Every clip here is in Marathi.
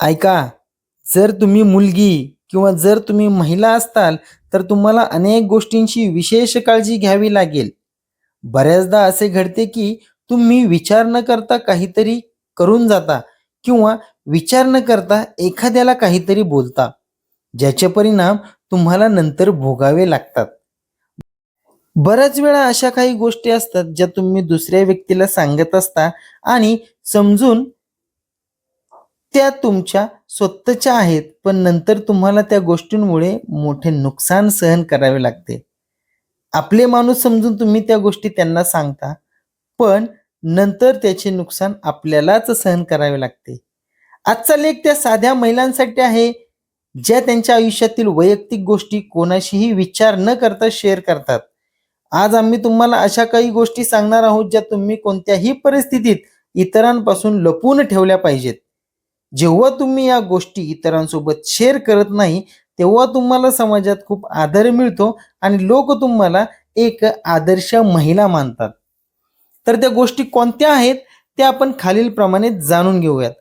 ऐका जर तुम्ही मुलगी किंवा जर तुम्ही महिला असताल तर तुम्हाला अनेक गोष्टींची विशेष काळजी घ्यावी लागेल. बऱ्याचदा असे घडते की तुम्ही विचार न करता काहीतरी करून जाता किंवा विचार न करता एखाद्याला काहीतरी बोलता ज्याचे परिणाम तुम्हाला नंतर भोगावे लागतात. बऱ्याच वेळा अशा काही गोष्टी असतात ज्या तुम्ही दुसऱ्या व्यक्तीला सांगत असता आणि समजून त्या तुमच्या स्वतःच्या आहेत पण नंतर तुम्हाला त्या गोष्टींमुळे मोठे नुकसान सहन करावे लागते. आपले माणूस समजून तुम्ही त्या गोष्टी त्यांना सांगता पण नंतर त्याचे नुकसान आपल्यालाच सहन करावे लागते. आजचा लेख त्या साध्या महिलांसाठी आहे ज्या त्यांच्या आयुष्यातील वैयक्तिक गोष्टी कोणाशीही विचार न करता शेअर करतात. आज आम्ही तुम्हाला अशा काही गोष्टी सांगणार आहोत ज्या तुम्ही कोणत्याही परिस्थितीत इतरांपासून लपून ठेवल्या पाहिजेत. जेव्हा तुम्ही या गोष्टी इतरांसोबत शेअर करत नाही तेव्हा तुम्हाला समाजात खूप आदर मिळतो आणि लोक तुम्हाला एक आदर्श महिला मानतात. तर त्या गोष्टी कोणत्या आहेत त्या आपण खालीलप्रमाणे जाणून घेऊयात.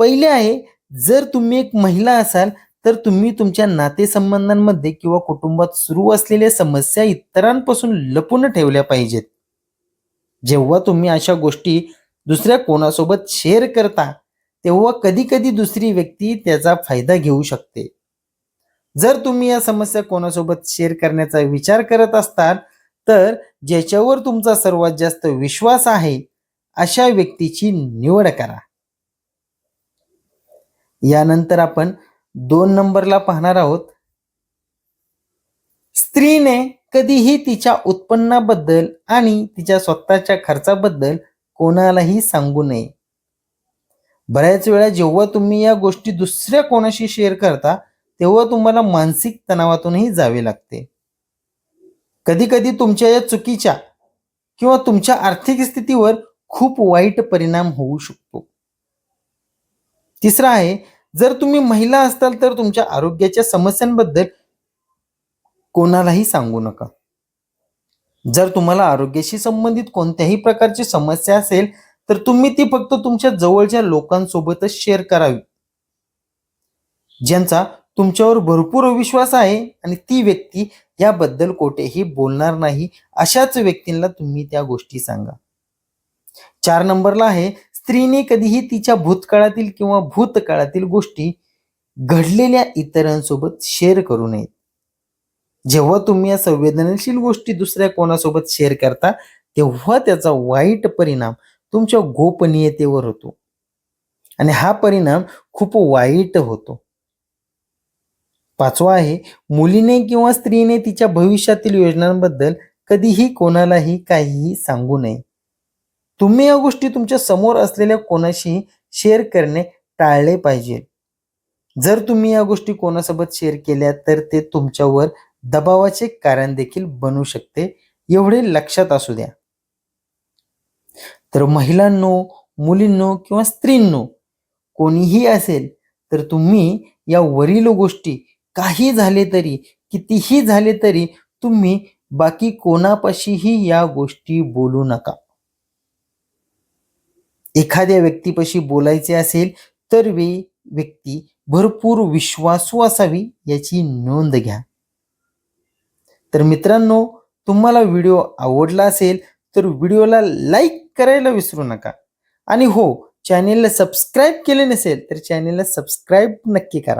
पहिले आहे जर तुम्ही एक महिला असाल तर तुम्ही तुमच्या नातेसंबंधांमध्ये किंवा कुटुंबात सुरू असलेल्या समस्या इतरांपासून लपून ठेवल्या पाहिजेत. जेव्हा तुम्ही अशा गोष्टी दुसऱ्या कोणासोबत शेअर करता तेव्हा कधी कधी दुसरी व्यक्ती त्याचा फायदा घेऊ शकते. जर तुम्ही या समस्या कोणासोबत शेअर करण्याचा विचार करत असताल तर ज्याच्यावर तुमचा सर्वात जास्त विश्वास आहे अशा व्यक्तीची निवड करा. यानंतर आपण दोन नंबरला पाहणार आहोत. स्त्रीने कधीही तिच्या उत्पन्नाबद्दल आणि तिच्या स्वतःच्या खर्चाबद्दल कोणालाही सांगू नये. बऱ्याच वेळा जेव्हा तुम्ही या गोष्टी दुसऱ्या कोणाशी शेअर करता तेव्हा तुम्हाला मानसिक तणावातूनही जावे लागते. कधी कधी तुमच्या या चुकीच्या किंवा तुमच्या आर्थिक स्थितीवर खूप वाईट परिणाम होऊ शकतो. तिसरा आहे जर तुम्ही महिला असताल तर तुमच्या आरोग्याच्या समस्यांबद्दल कोणालाही सांगू नका. जर तुम्हाला आरोग्याशी संबंधित कोणत्याही प्रकारची समस्या असेल तर तुम्ही ती फक्त तुमच्या जवळच्या लोकांसोबतच शेअर करावी. ज्यांचा तुमच्यावर भरपूर विश्वास आहे आणि ती व्यक्ती याबद्दल कोठेही बोलणार नाही अशाच व्यक्तींना तुम्ही त्या गोष्टी सांगा. चार नंबरला आहे स्त्रीने कधीही तिच्या भूतकाळातील किंवा भूतकाळातील गोष्टी घडलेल्या इतरांसोबत शेअर करू नयेत. जेव्हा तुम्ही या संवेदनशील गोष्टी दुसऱ्या कोणासोबत शेअर करता तेव्हा त्याचा वाईट परिणाम तुमच्या गोपनीयतेवर होतो. आणि हा परिणाम खूप वाईट होतो. पाचवा आहे मुलीने किंवा स्त्रीने तिच्या भविष्यातील योजनांबद्दल कधीही कोणालाही काहीही सांगू नये. तुम्ही या गोष्टी तुमच्यासमोर असलेल्या कोणाशी शेअर करणे टाळले पाहिजे. जर तुम्ही या गोष्टी कोणासोबत शेअर केल्या तर ते तुमच्यावर दबावाचे कारण देखील बनू शकते. एवढे लक्षात असू द्या. तर महिलांनो मुलींनो किंवा स्त्रींनो कोणीही असेल तर तुम्ही या वरील गोष्टी काही झाले तरी कितीही झाले तरी तुम्ही बाकी कोणापाशीही या गोष्टी बोलू नका. एखाद्या व्यक्तीपाशी बोलायचे असेल तर वे व्यक्ती भरपूर विश्वासू असावी याची नोंद घ्या. तर मित्रांनो तुम्हाला व्हिडिओ आवडला असेल तर व्हिडिओला लाईक करायला विसरू नका. आणि हो चॅनेलला सबस्क्राईब केले नसेल तर चॅनेलला सबस्क्राईब नक्की करा.